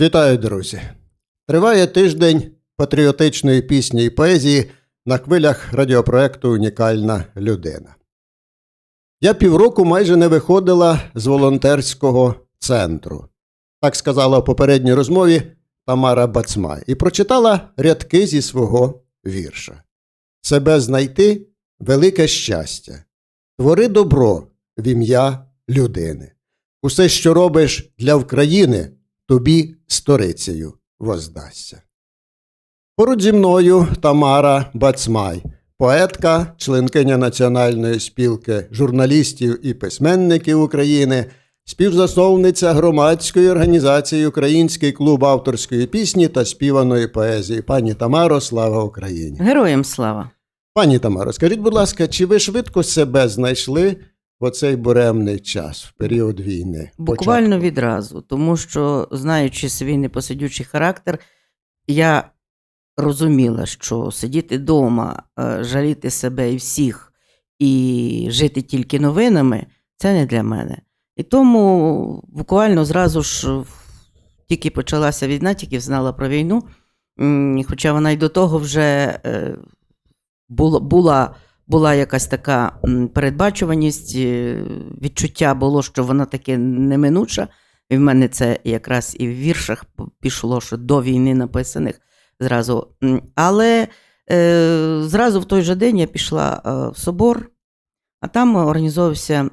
Вітаю, друзі! Триває тиждень патріотичної пісні і поезії на хвилях радіопроекту Унікальна людина. Я півроку майже не виходила з волонтерського центру, так сказала в попередній розмові Тамара Бацмай, і прочитала рядки зі свого вірша. Себе знайти велике щастя, твори добро в ім'я людини. Усе, що робиш для України, тобі сторицею воздасться. Поруч зі мною Тамара Бацмай, поетка, членкиня Національної спілки журналістів і письменників України, співзасновниця громадської організації Український клуб авторської пісні та співаної поезії. Пані Тамаро, слава Україні! Героям слава. Пані Тамаро, скажіть, будь ласка, чи ви швидко себе знайшли в оцей буремний час, в період війни? Буквально Початку? відразу, тому що, знаючи свій непосидючий характер, я розуміла, що сидіти вдома, жаліти себе і всіх, і жити тільки новинами це не для мене. І тому буквально зразу ж, тільки почалася війна, тільки знала про війну, хоча вона й до того вже е, була, була, якась така передбачуваність, е, відчуття було, що вона таки неминуча. І в мене це якраз і в віршах пішло, що до війни написаних зразу. Але е, зразу в той же день я пішла е, в собор, а там організовувався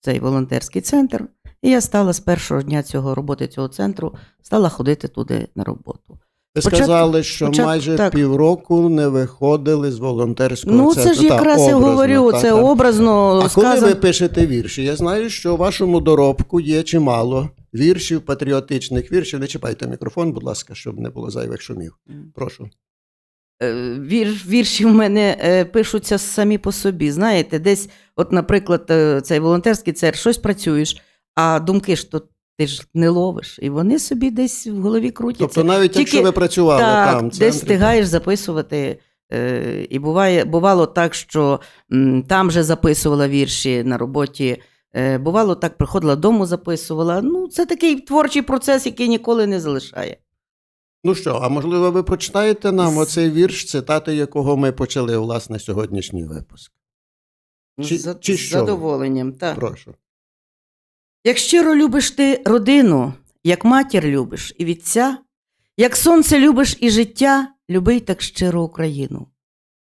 цей волонтерський центр. І я стала з першого дня цього роботи цього центру, стала ходити туди на роботу. Ви сказали, що спочатку- майже так. півроку не виходили з волонтерського Ну, центру. це ж якраз я говорю, це та. образно А коли ви пишете вірші? Я знаю, що у вашому доробку є чимало віршів, патріотичних віршів. Не чіпайте мікрофон, будь ласка, щоб не було зайвих шумів. Прошу. Е, Вір, вірші в мене е, пишуться самі по собі. Знаєте, десь, от, наприклад, е, цей волонтерський центр, щось працюєш, а думки ж то ти ж не ловиш. І вони собі десь в голові крутяться. Тобто, навіть Тільки- якщо ви працювали так, там, в десь центрі, встигаєш записувати. Е, і буває, бувало так, що м, там же записувала вірші на роботі. Е, бувало так, приходила дому, записувала. Ну, це такий творчий процес, який ніколи не залишає. Ну що, а можливо, ви прочитаєте нам оцей вірш, цитати якого ми почали власне сьогоднішній випуск. Чи- з, чи що? задоволенням. Так. Прошу. Як щиро любиш ти родину, як матір любиш і вітця, як сонце любиш і життя, люби так щиро Україну.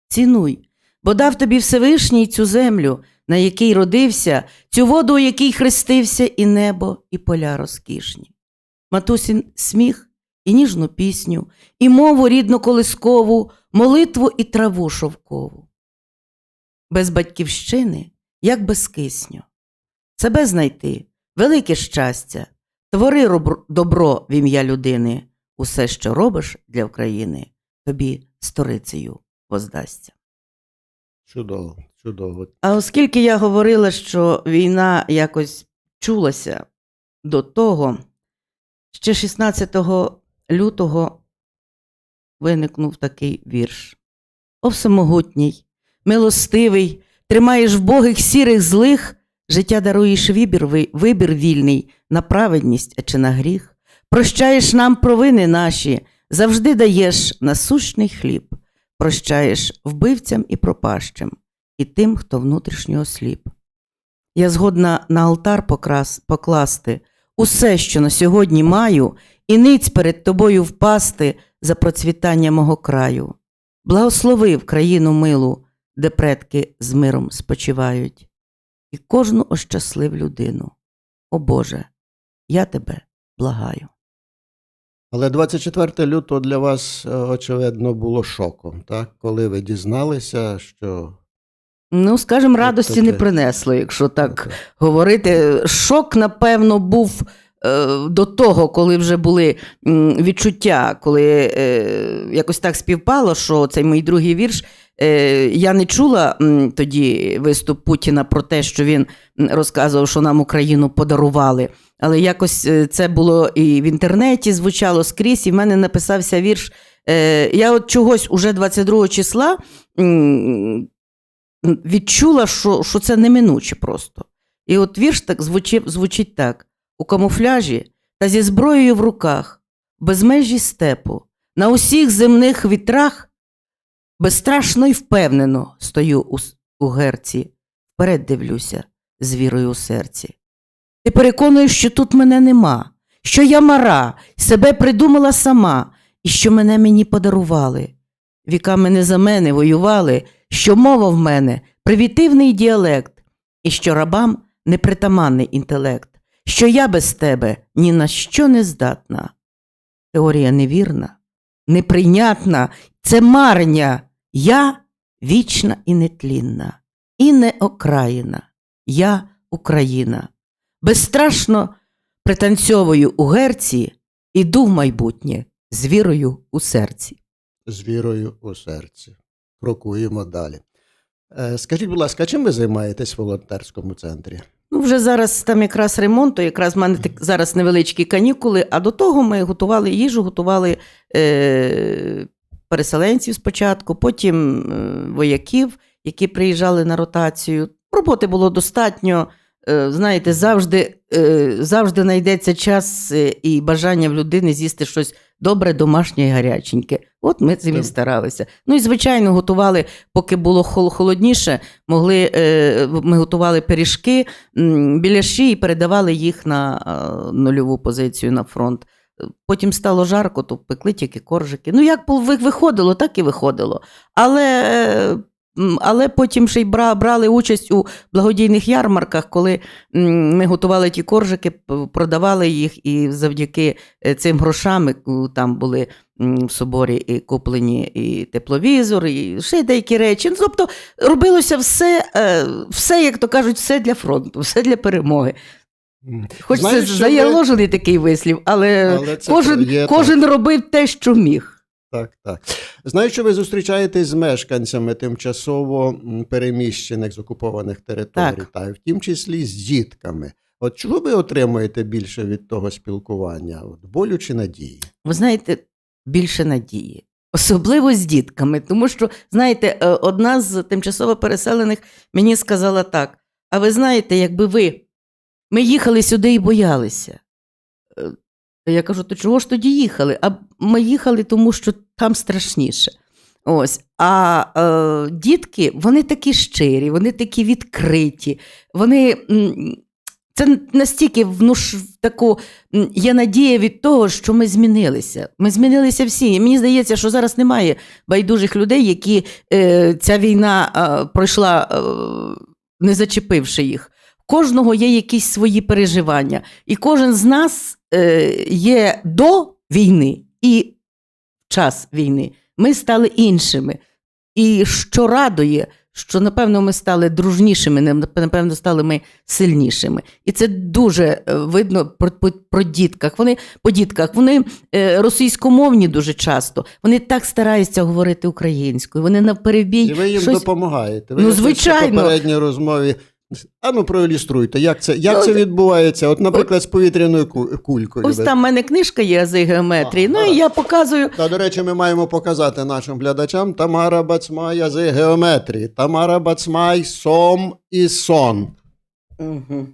Цінуй, бо дав тобі Всевишній цю землю, на якій родився, цю воду, у якій хрестився, і небо, і поля розкішні. Матусін сміх і ніжну пісню, і мову рідну колискову, молитву і траву шовкову. Без батьківщини, як без кисню. Себе знайти велике щастя, твори добро в ім'я людини, усе, що робиш для України, тобі сторицею воздасться. Чудово, чудово. А оскільки я говорила, що війна якось чулася до того, ще 16 лютого виникнув такий вірш. О всемогутній, милостивий, тримаєш вбогих сірих злих, життя даруєш вибір, вибір вільний на праведність чи на гріх. Прощаєш нам провини наші, завжди даєш насущний хліб, прощаєш вбивцям і пропащим і тим, хто внутрішньо сліп. Я згодна на алтар покрас, покласти усе, що на сьогодні маю, і ниць перед тобою впасти за процвітання мого краю. Благослови в країну милу, де предки з миром спочивають, і кожну ощаслив людину. О Боже, я тебе благаю. Але 24 лютого для вас, е, очевидно, було шоком, так? Коли ви дізналися, що. Ну, скажімо, радості не принесло, якщо так говорити. Шок, напевно, був е, до того, коли вже були відчуття, коли е, якось так співпало, що цей мій другий вірш. Е, я не чула тоді виступ Путіна про те, що він розказував, що нам Україну подарували. Але якось е, це було і в інтернеті звучало скрізь, і в мене написався вірш. Е, я от чогось уже 22 числа відчула, що, що це неминуче просто. І от вірш так звучить, звучить так: у камуфляжі та зі зброєю в руках, в безмежі степу, на усіх земних вітрах, безстрашно й впевнено стою у, у герці, вперед дивлюся з вірою у серці. Ти переконуєш, що тут мене нема, що я мара, себе придумала сама, і що мене мені подарували. Віками не за мене воювали, що мова в мене привітивний діалект, і що рабам непритаманний інтелект, що я без тебе ні на що не здатна. Теорія невірна, неприйнятна, це марня. Я вічна і нетлінна, і неокраїна. Я Україна. Безстрашно пританцьовую у герці, іду в майбутнє з вірою у серці. З вірою у серці. Крокуємо далі. Е, Скажіть, будь ласка, чим ви займаєтесь в волонтерському центрі? Ну, вже зараз там якраз ремонт, то якраз в мене так, зараз невеличкі канікули, а до того ми готували їжу, готували е, переселенців спочатку, потім е, вояків, які приїжджали на ротацію. Роботи було достатньо. Е, знаєте, завжди, е, завжди знайдеться час і бажання в людини з'їсти щось добре, домашнє і гаряченьке. От ми цим і старалися. Ну і звичайно, готували, поки було хол- холодніше, могли, ми готували пиріжки, біляші і передавали їх на нульову позицію на фронт. Потім стало жарко, то пекли тільки коржики. Ну, як виходило, так і виходило. Але, е, але потім ще й брали участь у благодійних ярмарках, коли ми готували ті коржики, продавали їх, і завдяки е, цим грошам там були в соборі і куплені і тепловізор, і ще деякі речі. Ну, тобто робилося все, е, все, як то кажуть, все для фронту, все для перемоги. Хоч Знаєш, це що такий вислів, але, Але це кожен, є, кожен робив те, що міг. Так, так. Знаю, що ви зустрічаєтесь з мешканцями тимчасово переміщених з окупованих територій, Так. та в тім числі з дітками. От чого ви отримуєте більше від того спілкування? От болю чи надії? Ви знаєте, більше надії. Особливо з дітками, тому що, знаєте, е, одна з тимчасово переселених мені сказала так: а ви знаєте, якби ви, ми їхали сюди і боялися. Е, Я кажу, то чого ж тоді їхали? А ми їхали, тому що там страшніше. Ось. А е, дітки, вони такі щирі, вони такі відкриті, вони. Це настільки внуш таку є надія від того, що ми змінилися. Ми змінилися всі. І мені здається, що зараз немає байдужих людей, які е, ця війна е, пройшла, е, не зачепивши їх. Кожного є якісь свої переживання. І кожен з нас е, є до війни і в час війни. Ми стали іншими. І що радує, що напевно ми стали дружнішими, напевно, стали ми сильнішими. І це дуже е, видно про, по, про дітках. Вони по дітках, вони е, російськомовні дуже часто. Вони так стараються говорити українською. Вони навперебій І ви їм щось... допомагаєте. Ви Ну, звичайно. в попередній розмові. А ну проілюструйте, як це, як Ну, це відбувається? От, наприклад, з повітряною кулькою. Ось там в мене книжка є ази геометрії. Ага, ну і я показую. Та, до речі, ми маємо показати нашим глядачам Тамара Бацмай язи геометрії. Тамара Бацмай сом і сон. Угу.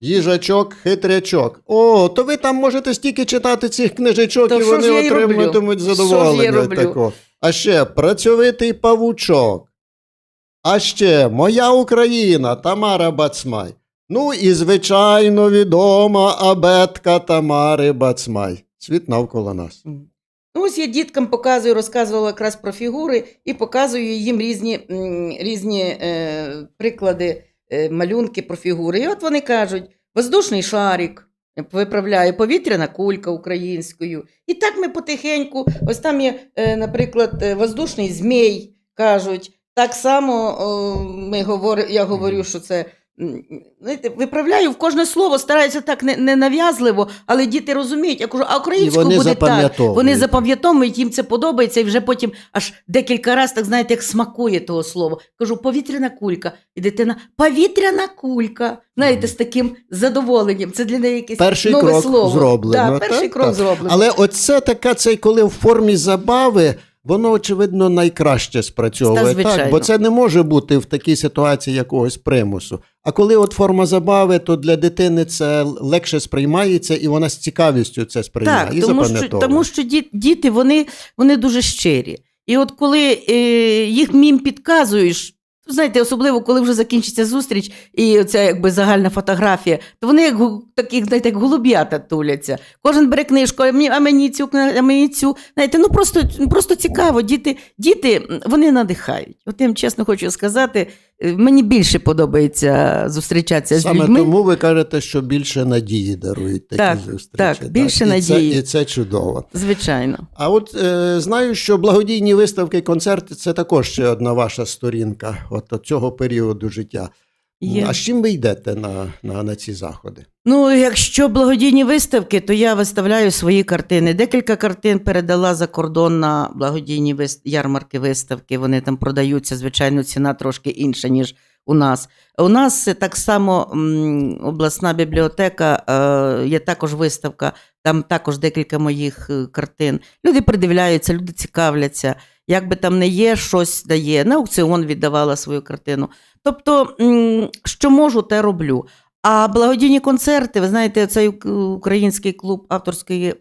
Їжачок, хитрячок. О, то ви там можете стільки читати цих книжечок, То і вони отримуватимуть задоволення. Тако. А ще працьовитий павучок. А ще моя Україна, Тамара Бацмай. Ну і звичайно відома абетка Тамари Бацмай. Світ навколо нас. Ну, ось я діткам показую, розказувала якраз про фігури і показую їм різні, різні е, приклади, е, малюнки про фігури. І от вони кажуть: воздушний шарик, я виправляю, повітряна кулька українською. І так ми потихеньку, ось там є, е, наприклад, воздушний змій, кажуть. Так само о, ми говор... я говорю, що це. Знаєте, виправляю в кожне слово, стараюся так не- ненав'язливо, але діти розуміють. Я кажу, а українською буде так. Вони запам'ятовують, їм це подобається, і вже потім аж декілька разів, так знаєте, як смакує того слова. Кажу, повітряна кулька. І дитина повітряна кулька. Знаєте, з таким задоволенням. Це для неї якесь Перший нове крок слово. зроблено, Так, перший так, крок так. зроблено. Але оце така, цей, коли в формі забави воно, очевидно, найкраще спрацьовує. Та. Так, бо це не може бути в такій ситуації якогось примусу. А коли от форма забави, то для дитини це легше сприймається, і вона з цікавістю це сприймає Так, і тому що, тому що ді- діти вони, вони дуже щирі. І от коли е, їх мім підказуєш, знаєте, особливо коли вже закінчиться зустріч, і ця якби загальна фотографія, то вони як таких, знаєте, як голуб'ята туляться. Кожен бере книжку, а мені, а мені цю, а мені цю. Знаєте, ну просто, ну, просто цікаво. Діти, діти вони надихають. От я вам чесно хочу сказати, мені більше подобається зустрічатися з Саме тому ви кажете, що більше надії дарують такі Так, зустрічі. так, більше і надії. Це, і це чудово. Звичайно. А от е, знаю, що благодійні виставки, концерти це також ще одна ваша сторінка от, от цього періоду життя. Є. А з чим ви йдете на, на, на ці заходи? Ну, якщо благодійні виставки, то я виставляю свої картини. Декілька картин передала за кордон на благодійні вис- ярмарки, виставки. Вони там продаються. Звичайно, ціна трошки інша, ніж у нас. У нас так само обласна бібліотека, е, є також виставка, там також декілька моїх е, картин. Люди придивляються, люди цікавляться. Як би там не є, щось дає. На аукціон віддавала свою картину. Тобто, що можу, те роблю. А благодійні концерти, ви знаєте, цей український клуб авторської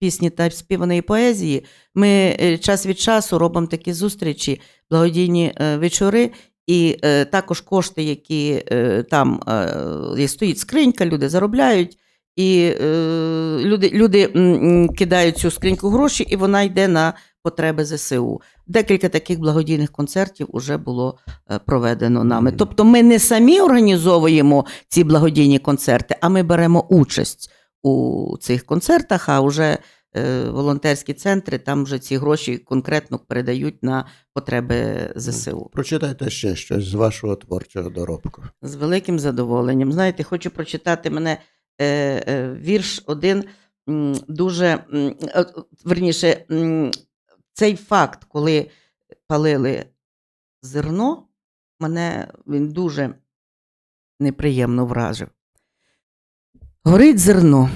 пісні та співаної поезії. Ми е, час від часу робимо такі зустрічі, благодійні е, вечори. І е, також кошти, які е, там е, стоїть скринька, люди заробляють, і е, люди, люди м, кидають цю скриньку гроші, і вона йде на потреби ЗСУ. Декілька таких благодійних концертів вже було е, проведено нами. Тобто ми не самі організовуємо ці благодійні концерти, а ми беремо участь у цих концертах, а вже е, волонтерські центри там вже ці гроші конкретно передають на потреби ЗСУ. Прочитайте ще щось з вашого творчого доробку. З великим задоволенням. Знаєте, хочу прочитати мене е, вірш один дуже верніше, цей факт, коли палили зерно, мене він дуже неприємно вражив. Горить зерно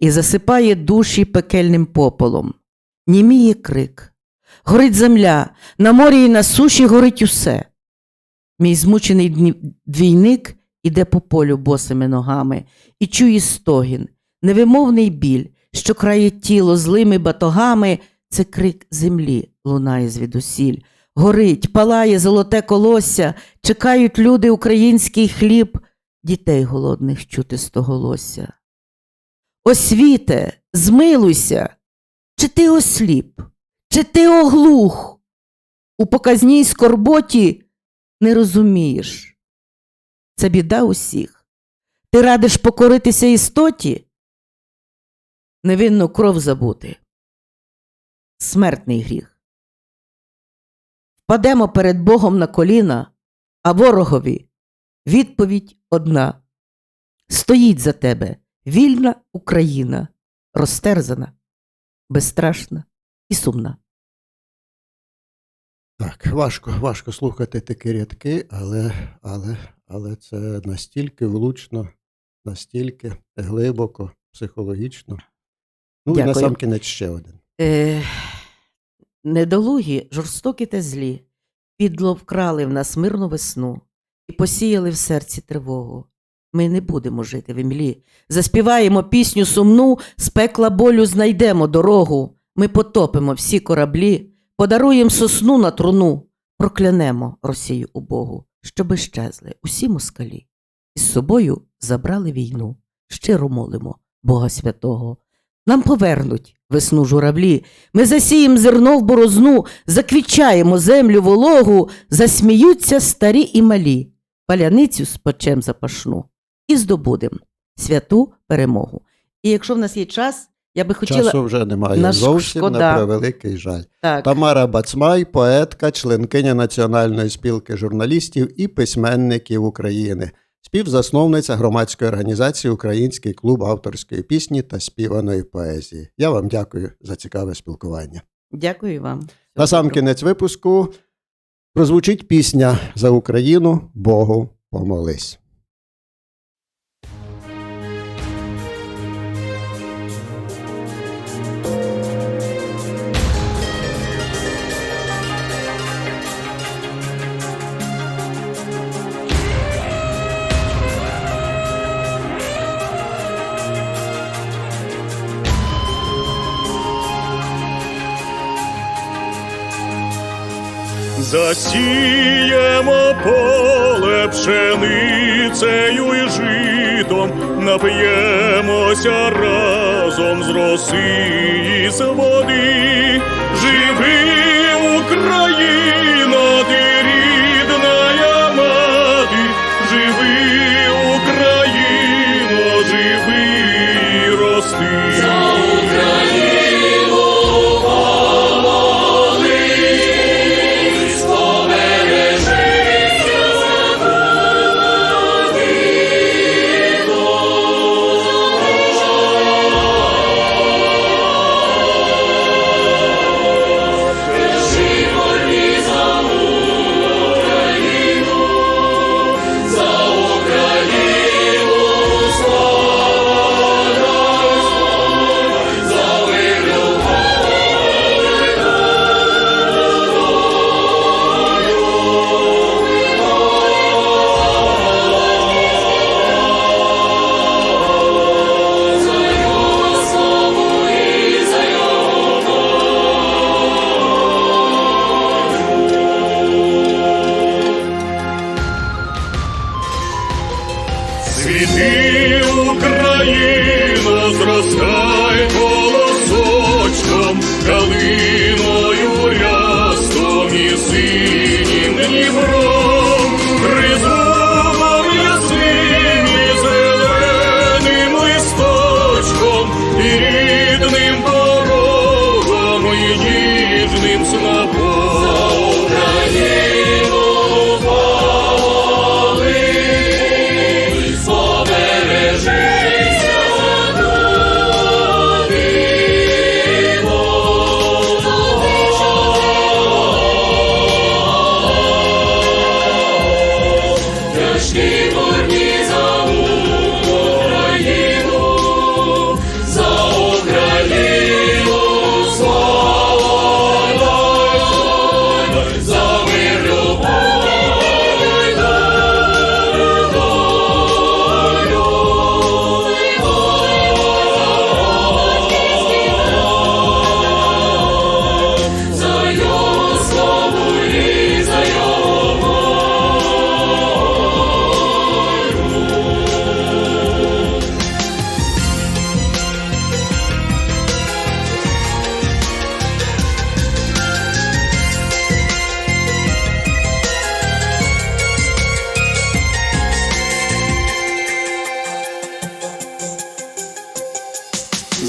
і засипає душі пекельним пополом. Німіє крик. Горить земля, на морі і на суші горить усе. Мій змучений двійник іде по полю босими ногами і чує стогін, невимовний біль, що крає тіло злими батогами. Це крик землі лунає звідусіль. Горить, палає золоте колосся, чекають люди український хліб, дітей голодних чути стоголосся. Освіте, змилуйся, чи ти осліп, чи ти оглух? У показній скорботі не розумієш. Це біда усіх. Ти радиш покоритися істоті, невинну кров забути. Смертний гріх. Впадемо перед Богом на коліна, а ворогові відповідь одна. Стоїть за тебе вільна Україна, розтерзана, безстрашна і сумна. Так, важко, важко слухати такі рядки, але, але, але це настільки влучно, настільки глибоко, психологічно. Ну і на сам кінець ще один. Е, недолугі, жорстокі та злі, підло вкрали в нас мирну весну і посіяли в серці тривогу. Ми не будемо жити в імлі. Заспіваємо пісню сумну, з пекла болю знайдемо дорогу. Ми потопимо всі кораблі, подаруємо сосну на труну, проклянемо Росію убогу, щоби щезли усі москалі. І з собою забрали війну. Щиро молимо Бога Святого. Нам повернуть весну журавлі. Ми засіємо зерно в борозну, заквічаємо землю вологу, засміються старі і малі, паляницю спечем запашну і здобудем святу перемогу. І якщо в нас є час, я би хотіла. Часу вже немає Наш зовсім шкода. на превеликий жаль. Так, Тамара Бацмай, поетка, членкиня Національної спілки журналістів і письменників України, співзасновниця громадської організації Український клуб авторської пісні та співаної поезії. Я вам дякую за цікаве спілкування. дякую вам. На сам кінець випуску прозвучить пісня за Україну Богу помолись. Засіємо поле пшеницею і житом, нап'ємося разом з роси з води. Живи, Україно,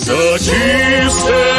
За чистеє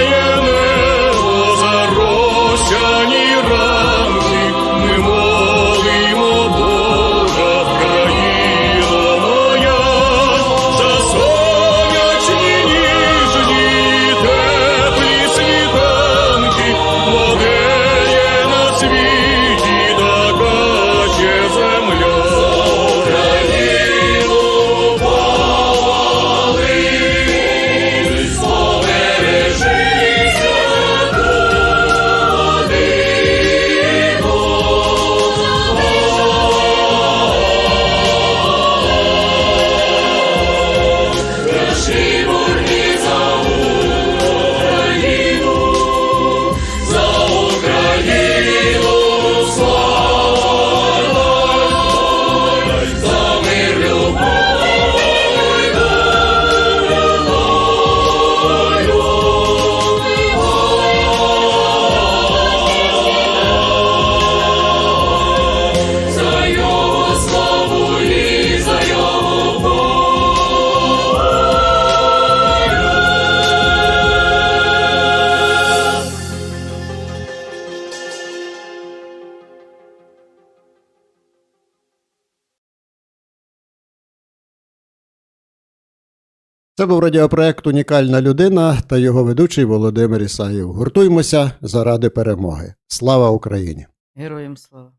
Це був радіопроект Унікальна людина та його ведучий Володимир Ісаєв. Гуртуймося заради перемоги. Слава Україні! Героям слава.